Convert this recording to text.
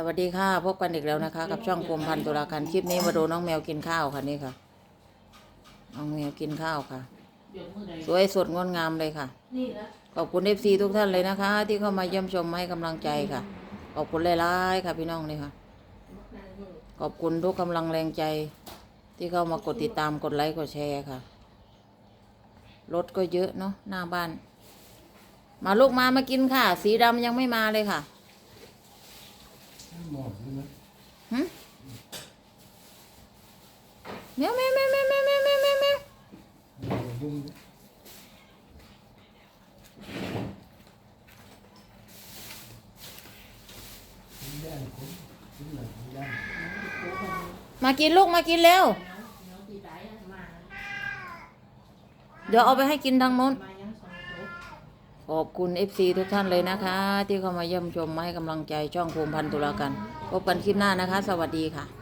สวัสดีค่ะพบกันอีกแล้วนะคะ กับช่องภูมิพันตุลาการคลิปนี้มาดูน้องแมวกินข้าวค่ะนี่ค่ะ น้องแมวกินข้าวค่ะ สวยสดงดงามเลยค่ะขอบคุณเอฟซีทุกท่านเลยนะคะ ที่เข้ามาเยี่ยมชมให้กำลังใจค่ะ ขอบคุณหลายๆค่ะพี่น้องนี่ค่ะ ขอบคุณทุกกำลังแรงใจ ที่เข้ามากดติดตามกดไลค์กดแชร์ค่ะรถก็เยอะเนาะหน้าบ้าน มาลูกมามากินค่ะ สีดำยังไม่มาเลยค่ะ หมดใช่ไหมหึแมวแมวแมวแมวแมวแมวแมวแมวแมวหมดยุ่งย่านคนชิ้นหนึ่งย่านมากินลูกมากินเร็ว เดี๋ยวเอาไปให้กินทางโน้น ขอบคุณ FC ทุกท่านเลยนะคะ ที่เข้ามาเยี่ยมชมมาให้กำลังใจช่องภูมิพันธ์ตุลากัน พบกันคลิปหน้านะคะ สวัสดีค่ะ